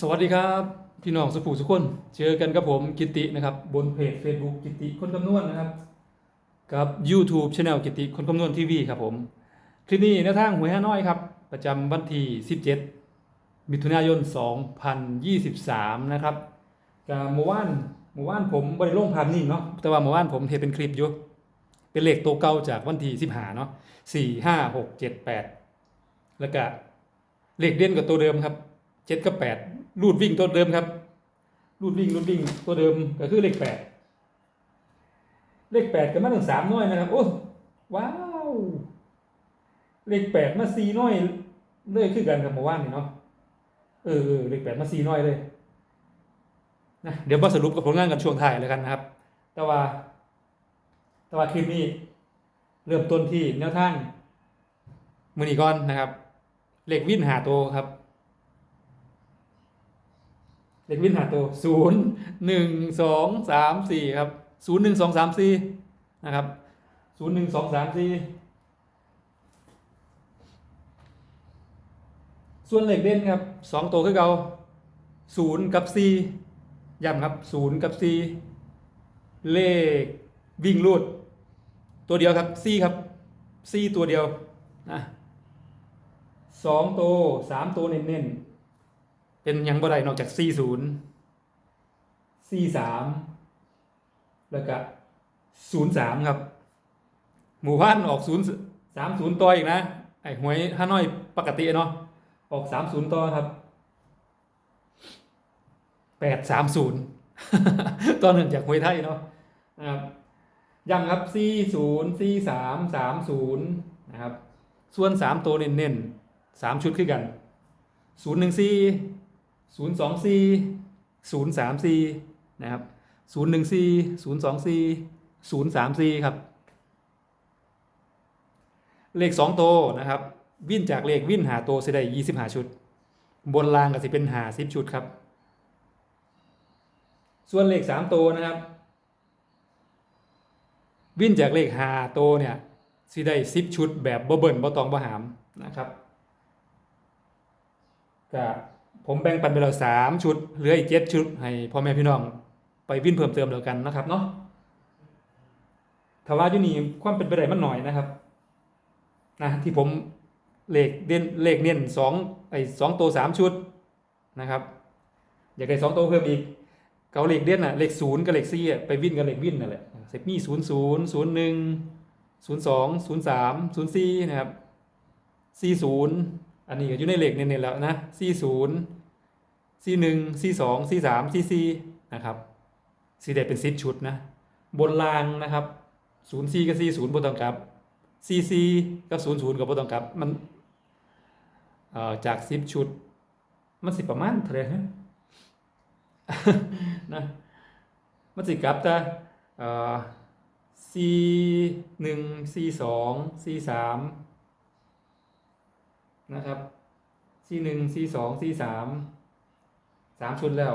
สวัสดีครับ พี่น้องสุภูสุกคน เจอกันกับผมกิตินะครับ บนเพจ Facebook กิติคนคำนวณนะครับ กับ YouTube Channel กิติคนคำนวณทีวีครับผม คลิปนี้แนทางหวยห้าน้อยครับ ประจำวันที่ 17 มิถุนายน 2023 นะครับกับเมื่อวานเมื่อวานผมบริลงภาพนิ่งเนาะแต่ว่าเมื่อวานผมเห็นเป็นคลิปอยู่เป็นเลขตัวเก่าจากวันที่15เนาะ4 5 6 7 8 แล้วก็เลขเด่นกับตัวเดิมครับเจ็ดกับแปด รูดวิ่งตัวเดิมครับ รูดวิ่งรูดวิ่งตัวเดิมก็คือเลขแปดเลขแปดก็มาถึงสามน้อยนะครับ โอ้ว้าวเลขแปดมาสี่น้อยเลยคือกันกับเมื่อวานนี่เนาะเออเลขแปดมาสี่น้อยเลยนะเดี๋ยวมาสรุปกับผลงานกันช่วงท้ายแล้วกันนะครับ แต่ว่า แต่ว่าคลิปนี้เริ่มต้นที่แนวทางมือนีก่อนนะครับ เลขวิ่นหาตัวครับ เลขวินหาตัวศูนย์หนึ่งสองสามสี่ครับศูนย์หนึ่งสองสามสี่นะครับศูนย์หนึ่งสองสามสี่ส่วนเหลขเด่นครับสองตัวคือเก่าศูนย์กับสี่ย้ำครับศูนย์กับสี่เลขวิ่งรูด ตัวเดียวครับสี่ครับสี่ตัวเดียวนะสองตัวสามตัวเน้นๆ เป็นยังบ่ได้นอกจาก 40 43 แล้วก็ 03 ครับ หมู่บ้านออก 0 30 ต่ออีกนะ ไอ้หวยฮานอยปกติเนาะ ออก 30 ต่อครับ 830ตอหนึ่งจากหวยไทยเนาะนะครับย้ำครับ 40 43 30 นะครับ ส่วน 3 ตัวเน้นๆ3 ชุดคือกัน 014 ศูนย์สองซีศูนย์สามซีนะครับศูนย์หนึ่งซีศูนย์สองซีศูนย์สามซีครับ เลขสองโตนะครับ วิ่นจากเลขวิ่นหาโตสิได้ยี่สิบหาชุด บนรางก็สิเป็นหาสิบชุดครับ ส่วนเลขสามโตนะครับ วิ่นจากเลขหาโตเนี่ยสิได้สิบชุดแบบบ่เบิ่นบ่ตองบ่หามนะครับก็ ผมแบ่งปันไปแล้วสามชุด เหลืออีกเจ็ดชุด ให้พ่อแม่พี่น้อง ไปวิ่นเพิ่มเติมแล้วกันนะครับเนาะถ้าว่าอยู่นี่ความเป็นไปได้มันหน่อยนะครับนะที่ผมเลขเด่นเลขเน้นสองไอ้สองตัวสามชุดนะครับ อยากได้สองตัวเพิ่มอีกเกาเลขเด่นอะเลขศูนย์กับเลขสี่อะไปวิ่นกับเลขวิ่นนั่นแหละเซมีศูนย์ศูนย์ศูนย์หนึ่งศูนย์สองศูนย์สามศูนย์สี่นะครับสี่ศูนย์ อันนี้ก็อยู่ในเลขเน้นๆแล้วนะสี่ศูนย์ซีหนึ่งซีสองซีสามซีซีนะครับซีเด็ดเป็นซิปชุดนะ บนรางนะครับศูนย์ซีกับซีศูนย์บนต้องกับซีซีกับศูนย์ศูนย์กับบนต้องกับมันจากซิปชุด มันสิประมาณเท่าไหร่นะมันสิกลับแต่เอ่อซีหนึ่งซีสองซีสาม นะครับซีหนึ่งซีสองซีสามสามชุดแล้ว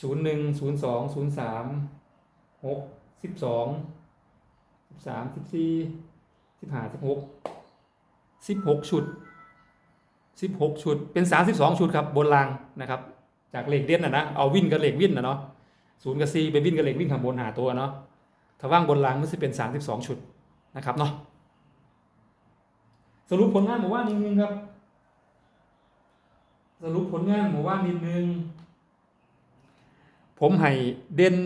ศูนย์หนึ่งศูนย์สองศูนย์สามหกสิบสองสิบสามสิบสี่สิบห้าสิบหกสิบหกชุดสิบหกชุด เป็นสามสิบสองชุดครับบนรางนะครับ จากเหล็กเด่นนะนะเอาวิ่นกับเหล็กวิ่นนะเนาะศูนย์กับซีไปวิ่นกับเหล็กวิ่นข้างบนหาตัวเนาะถ้าว่างบนรางมันจะเป็นสามสิบสองชุดนะครับเนาะ สรุปผลงานหมู่ว่านนิดนึงครับ สรุปผลงานหมู่ว่านนิดนึง ผมให้เด่น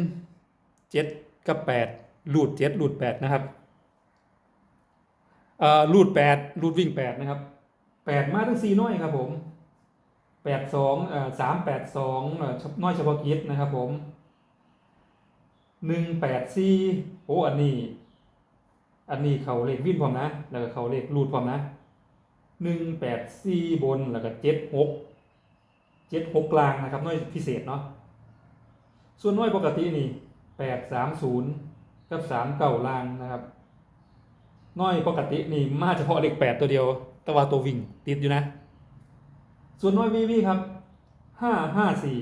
เจ็ดกับแปดลูดเจ็ดลูดแปดนะครับเอ่อลูดแปดลูดวิ่งแปดนะครับแปดมาทั้งสี่น้อยครับผมแปดสองเอ่อสามแปดสองน้อยเฉพาะกิจนะครับผมหนึ่งแปดสี่โอ้อันนี้ อันนี้เขาเลขวิ่งพร้อมนะ แล้วก็เขาเลขรูดพร้อมนะหนึ่งแปดสี่บนแล้วก็เจ็ดหกเจ็ดหกกลางนะครับน้อยพิเศษเนาะส่วนน้อยปกตินี่แปดสามศูนย์กับสามเก้าล่างนะครับน้อยปกตินี่มาเฉพาะเลขแปดตัวเดียว แต่ว่าตัววิ่งติดอยู่นะ ส่วนน้อยวีวีครับห้าห้าสี่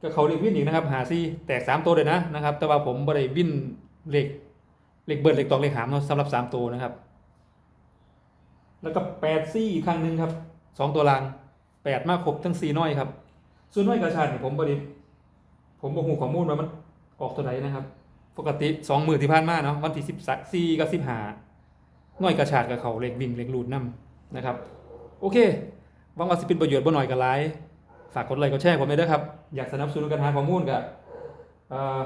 ก็เขาเลขวิ่นอีกนะครับหาซี่แตกสามตัวเลยนะนะครับ แต่ว่าผมบริวิ่นเลข เลขเบิร์ดเลขตองเลขหามเนาะสำหรับสามตัวนะครับ แล้วก็แปดซี่อีกครั้งหนึ่งครับสองตัวล่างแปดมากครบทั้งสี่น้อยครับ ส่วนน้อยกระชาติเนี่ยผมบริผมบอกหูข้อมูลว่ามันออกตัวไหนนะครับ ปกติสองหมือที่ผ่านมาเนาะวันที่สิบสี่กับสิบห้าน้อยกระชาติกับเขาเล็กวิ่งเล็กรูดน้ำนะครับ โอเคหวังว่าสิเป็นประโยชน์บ่หน่อยกับไลฟ์ฝากกดไลค์กดแชร์ผมด้วยครับ อยากสนับสนุนการหาข้อมูลกับเอ่อ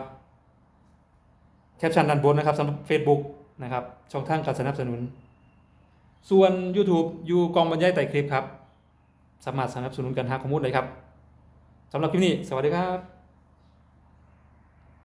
แคปชั่นด้านบนนะครับสำหรับ Facebook นะครับ ช่องทางการสนับสนุน ส่วน YouTube อยู่กองบรรยายแต่คลิปครับ สามารถสนับสนุนการหาข้อมูลเลยครับสำหรับคลิปนี้ สวัสดีครับ